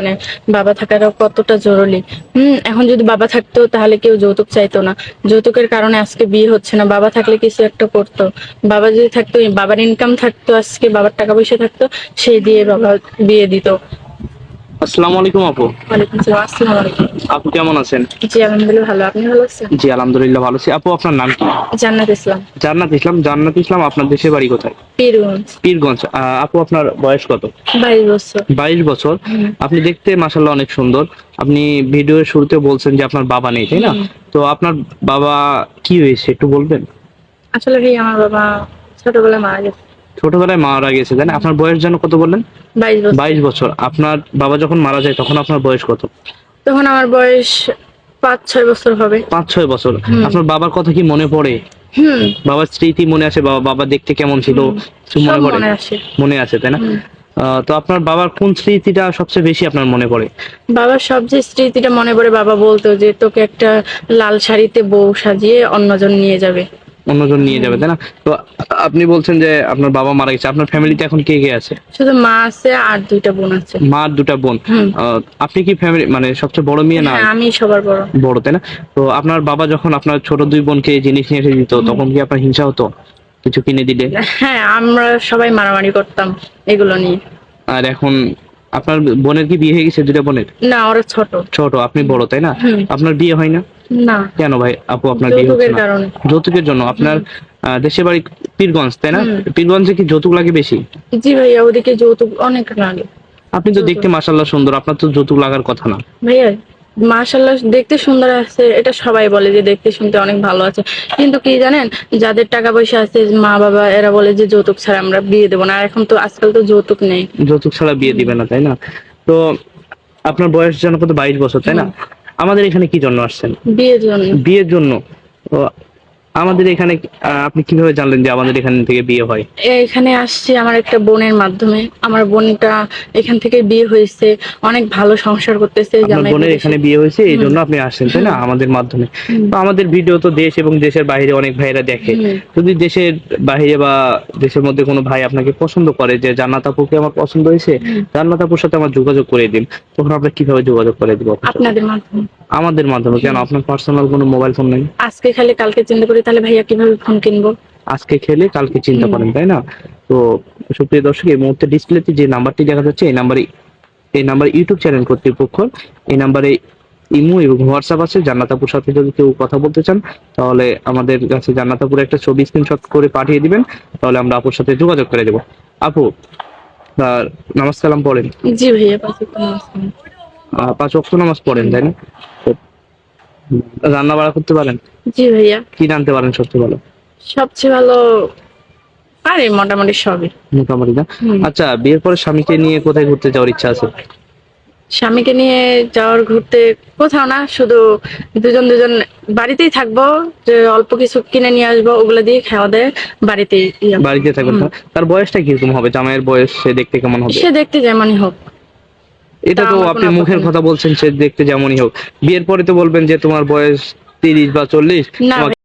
মানে বাবা থাকাটা কতটা জরুরি? হম, এখন যদি বাবা থাকতো তাহলে কেউ যৌতুক চাইতো না। যৌতুকের কারণে আজকে বিয়ে হচ্ছে না। বাবা থাকলে কিছু একটা করতো। বাবা যদি থাকতো, বাবার ইনকাম থাকতো, আজকে বাবার টাকা পয়সা থাকতো সেই দিয়ে বাবা বিয়ে দিত। আসসালামু আলাইকুম আপু। আপু কেমন আছেন? জি আলহামদুলিল্লাহ ভালো আপনি ভালো আছেন? জি আলহামদুলিল্লাহ ভালো আছি। আপু আপনার নাম কি? জান্নাত ইসলাম। জান্নাত ইসলাম জান্নাত ইসলাম আপনার দেশের বাড়ি কোথায়? পীরগঞ্জ। পীরগঞ্জ। আপু আপনার বয়স কত? বাইশ বছর। বাইশ বছর। আপনি দেখতে মাসাল্লাহ অনেক সুন্দর। আপনি ভিডিওর শুরুতে বলছেন যে আপনার বাবা নেই তাই না? তো আপনার বাবা কি হয়েছে একটু বলবেন? আসলে ভাই আমার বাবা ছোটবেলায় মারা গেছে। ছোটবেলায় মারা গেছে তাই না আপনার বয়স যেন কত বললেন? বাইশ বছর। আপনার বাবা যখন মারা যায় তখন আপনার বয়স কত? তখন আমার বয়স পাঁচ ছয় বছর হবে। পাঁচ ছয় বছর। আপনার বাবার কথা কি মনে পড়ে? বাবার স্মৃতি মনে আছে? বাবা বাবা দেখতে কেমন ছিল? মনে পড়ে? মনে আছে। তাই না? তো আপনার বাবার কোন স্মৃতিটা সবচেয়ে বেশি আপনার মনে পড়ে? বাবার সবচেয়ে স্মৃতিটা মনে পড়ে বাবা বলতো যে তোকে একটা লাল শাড়িতে বউ সাজিয়ে অন্যজন নিয়ে যাবে। অন্যজন নিয়ে যাবে তাই না? তো আপনি বলছেন যে আপনার বাবা মারা গেছে। আপনার ফ্যামিলিতে এখন কে কে আছে? শুধু মা আছে আর দুইটা বোন আছে। মা আর দুটা বোন। আহ, আপনি কি ফ্যামিলি মানে সবচেয়ে বড় মেয়ে না? হ্যাঁ, আমি সবার বড়। বড় তাই না? তো আপনার বাবা যখন আপনার ছোট দুই বোনকে জিনিস নিয়ে এসে দিত তখন কি আপনার হিংসা হতো? কিছু কিনে দিলে? হ্যাঁ আমরা সবাই মারামারি করতাম এগুলো নিয়ে। আর এখন আপনার বোনের কি বিয়ে হয়ে গেছে? দুটা বোনের? না ওরা ছোট। ছোট আপনি বড় তাই না? আপনার বিয়ে হয় না? না। কেন ভাই? আপু আপনার বিয়ে হচ্ছে না। যৌতুকের জন্য। আপনার দেশের বাড়ি পীরগঞ্জ তাই না? পীরগঞ্জে কি যৌতুক লাগে বেশি? জি ভাই ওদিকে যৌতুক অনেক লাগে। আপনি তো দেখতে মাশাল্লাহ সুন্দর। আপনার তো যৌতুক লাগার কথা না। ভাইয়া মাশাল্লাহ দেখতে সুন্দর আছে। এটা সবাই বলে যে দেখতে শুনতে অনেক ভালো আছে। কিন্তু কি জানেন যাদের টাকা পয়সা আছে মা বাবা এরা বলে যে যৌতুক ছাড়া আমরা বিয়ে দেবো না। আর এখন তো আজকাল তো যৌতুক নেই। যৌতুক ছাড়া বিয়ে দিবে না তাই না? তো আপনার বয়স যেন কত বাইশ বছর তাই না? আমাদের এখানে কি জন্য আসছেন? বিয়ের জন্য। বিয়ের জন্য। আমাদের এখানে আপনি কীভাবে জানলেন যে আমাদের এখান থেকে বিয়ে হয়? এখানে আসছি আমার একটা বোনের মাধ্যমে। আমার বোনটা এখান থেকে বিয়ে হয়েছে অনেক ভালো সংসার করতেছে জামাই বোনের এখানে বিয়ে হয়েছে এই জন্য আপনি আসছেন তাই না? আমাদের মাধ্যমে। তো আমাদের ভিডিও তো দেশ এবং দেশের বাইরে অনেক ভাইরা দেখে। যদি দেশের বাইরে বা দেশের মধ্যে কোনো ভাই আপনাকে পছন্দ করে যে জান্নাত আপুকে আমার পছন্দ হয়েছে জান্নাত আপুর সাথে আমার যোগাযোগ করে দিন। তখন আপনার কীভাবে যোগাযোগ করে দিব আপনাদের মাধ্যমে। আমাদের মাধ্যমে। কেন? আপনার পার্সোনাল কোনো মোবাইল ফোন নেই? আজকে খালি কালকে চিন্তা করি তাহলে ভাইয়া কীভাবে ফোন কিনবো? আজকে খেলে কালকে চিন্তা করেন তাই না? তো সুপ্রিয় দর্শক এই মুহূর্তে ডিসপ্লেতে যে নাম্বারটি দেখা যাচ্ছে এই নাম্বারে এই নাম্বারে ইউটিউব চ্যানেল কর্তৃপক্ষ এই নাম্বারে ইমো এবং হোয়াটসঅ্যাপ আছে জান্নাতাপুর সাথে যদি কেউ কথা বলতে চান তাহলে আমাদের কাছে জান্নাতাপুর একটা ছবি স্ক্রিনশট করে পাঠিয়ে দিবেন তাহলে আমরা আপুর সাথে যোগাযোগ করে দেবো। আপু আর নামাজ কালাম পড়েন? জি ভাইয়া পাঁচ ওয়াক্ত নামাজ পড়েন তাই না? রান্না বাড়া করতে পারেন? জি ভাইয়া। কি রানতে পারেন সবচেয়ে ভালো? সবচেয়ে ভালো আরে মোটামুটি সবই। মোটামুটি না? আচ্ছা বিয়ের পরে স্বামীকে নিয়ে কোথায় ঘুরতে যাওয়ার ইচ্ছা আছে? স্বামীকে নিয়ে যাওয়ার ঘুরতে কোথাও না শুধু দুজন দুজন বাড়িতেই থাকব যে অল্প কিছু কিনে নিয়ে আসব ওগুলো দিয়ে খাওয়া দেয় বাড়িতেই। বাড়িতে থাকবেন। তার বয়সটা কীরকম হবে? জামাইয়ের বয়স সে দেখতে কেমন হবে? সে দেখতে যেমনই হোক। এটা তো আপনি মুখের কথা বলছেন সে দেখতে যেমনই হোক। বিয়ের পরে তো বলবেন যে তোমার বয়স তিরিশ বা চল্লিশ